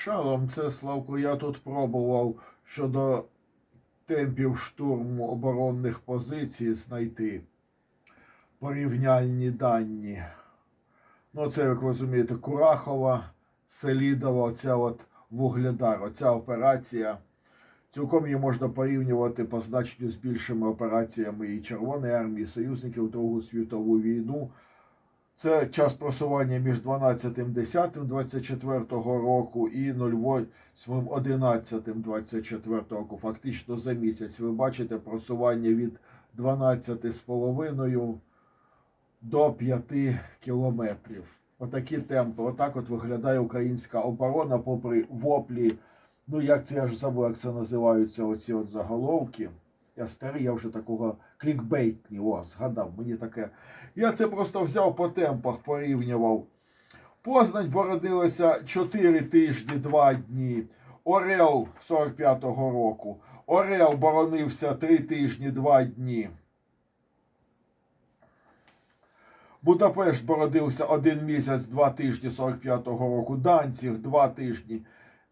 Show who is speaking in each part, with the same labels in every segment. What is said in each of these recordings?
Speaker 1: Шалом, це Славко, я тут пробував щодо темпів штурму оборонних позицій знайти порівняльні дані. Ну, це, як розумієте, Курахова, Селідова, оця от Вугледар, оця операція. Цілком її можна порівнювати по значенню з більшими операціями і Червоної армії, союзників Другу світову війну. Це час просування між 12.10 24 року і 08.11 24 року. Фактично за місяць. Ви бачите просування від 12,5 до 5 кілометрів. Отакі темпи. Отак от виглядає українська оборона, попри воплі. Ну, як це я ж забув, як це називаються оці от заголовки. Я старий, я вже такого клікбейтні, о, згадав, мені таке. Я це просто взяв по темпах, порівнював. Познань бородилася 4 тижні, 2 дні. Орел 45-го року. Орел боронився 3 тижні, 2 дні. Будапешт бородився 1 місяць, 2 тижні 45-го року. Данців 2 тижні.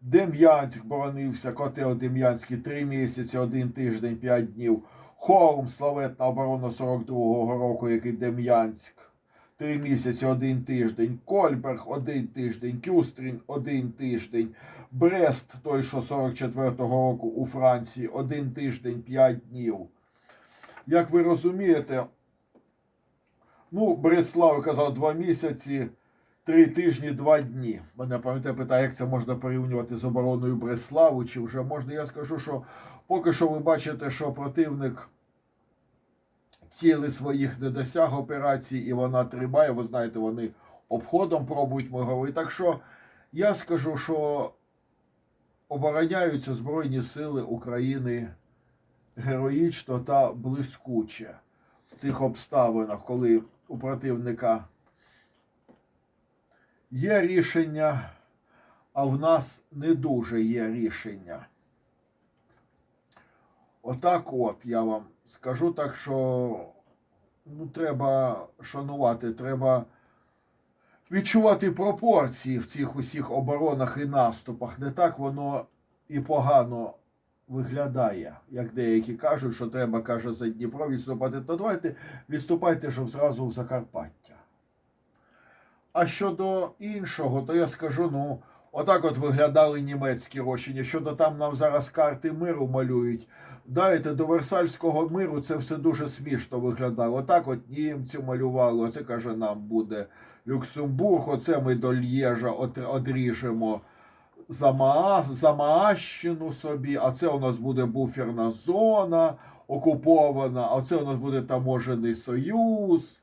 Speaker 1: Дем'янськ боронився, котел Дем'янський 3 місяці, 1 тиждень, 5 днів. Холм, славетна оборона 42-го року, який Дем'янськ. 3 місяці, 1 тиждень. Кольберг 1 тиждень. Кюстрін 1 тиждень. Брест, той, що 44-го року у Франції, 1 тиждень, 5 днів. Як ви розумієте, ну, Бреслав казав 2 місяці. Три тижні, два дні. Мене пам'ятає, питає, як це можна порівнювати з обороною Бреславу, чи вже можна. Я скажу, що поки що ви бачите, що противник ціли своїх не досяг операцій, і вона тримає. Ви знаєте, вони обходом пробують мировий. Так що я скажу, що обороняються Збройні Сили України героїчно та блискуче в цих обставинах, коли у противника. Є рішення, а в нас не дуже є рішення. Отак от я вам скажу так, що ну, треба шанувати, треба відчувати пропорції в цих усіх оборонах і наступах. Не так воно і погано виглядає, як деякі кажуть, що треба, каже, за Дніпро відступати. То давайте відступайте ж зразу в Закарпаття. А щодо іншого, то я скажу, ну, отак от виглядали німецькі рощення. Щодо там нам зараз карти миру малюють. Дайте до Версальського миру це все дуже смішно виглядало. Отак от німцю малювали. Оце каже, нам буде Люксембург. Оце ми до Лєжа от- одріжемо Замаа, Замаащину собі, а це у нас буде буферна зона окупована, а це у нас буде таможений союз.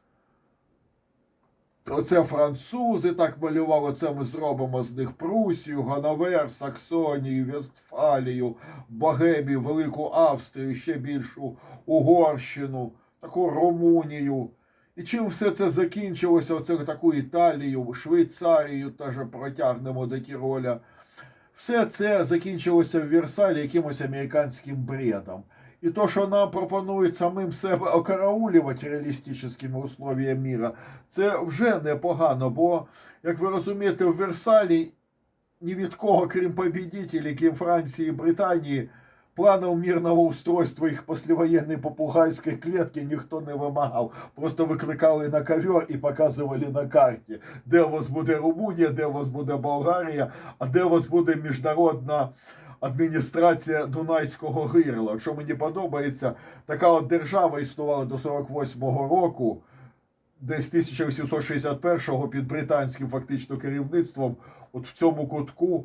Speaker 1: Оце французи так малювали, це ми зробимо з них Прусію, Гановер, Саксонію, Вестфалію, Богемію, Велику Австрію, ще більшу Угорщину, таку Румунію. І чим все це закінчилося, оце таку Італію, Швейцарію теж протягнемо до Тіроля. Все це закінчилося в Версалі якимось американським бредом. І то, що нам пропонують самим себе окараулювати реалістичними условиями міра, це вже непогано, бо, як ви розумієте, в Версалі ні від кого, крім побідітелів, крім Франції і Британії, планов мирного устройства їх післявоєнної попугайської клітки ніхто не вимагав. Просто викликали на ковер і показували на карті, де у вас буде Румунія, де у вас буде Болгарія, а де у вас буде міжнародна адміністрація Дунайського гирла. Що мені подобається, така от держава існувала до 48-го року, десь 1861-го під британським фактично керівництвом, от в цьому кутку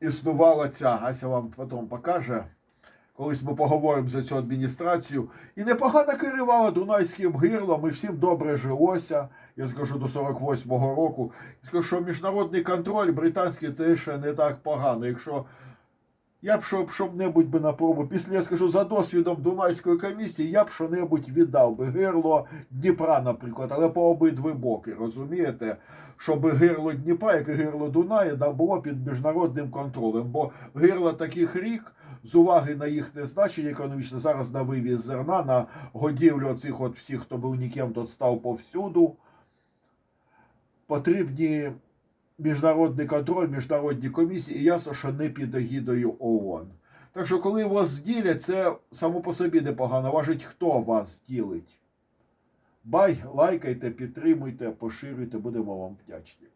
Speaker 1: існувала ця, Ася вам потім покаже. Колись ми поговоримо за цю адміністрацію. І непогано керувала Дунайським гирлом, і всім добре жилося. Я скажу до 48-го року. Скажу, що міжнародний контроль британський це ще не так погано. Якщо я б щоб, щоб небудь би на пробу, після я скажу, за досвідом Дунайської комісії, я б що-небудь віддав би гирло Дніпра, наприклад, але по обидві боки, розумієте? Щоб гирло Дніпра, як і гирло Дуная, да, було під міжнародним контролем. Бо гирло таких рік з уваги на їхнє значення економічне зараз на вивіз зерна, на годівлю цих от всіх, хто був ніким, тот став повсюду. Потрібні міжнародний контроль, міжнародні комісії, і ясно, що не під егідою ООН. Так що, коли вас ділять, це само по собі непогано. Важить, хто вас ділить. Бай, лайкайте, підтримуйте, поширюйте, будемо вам вдячні.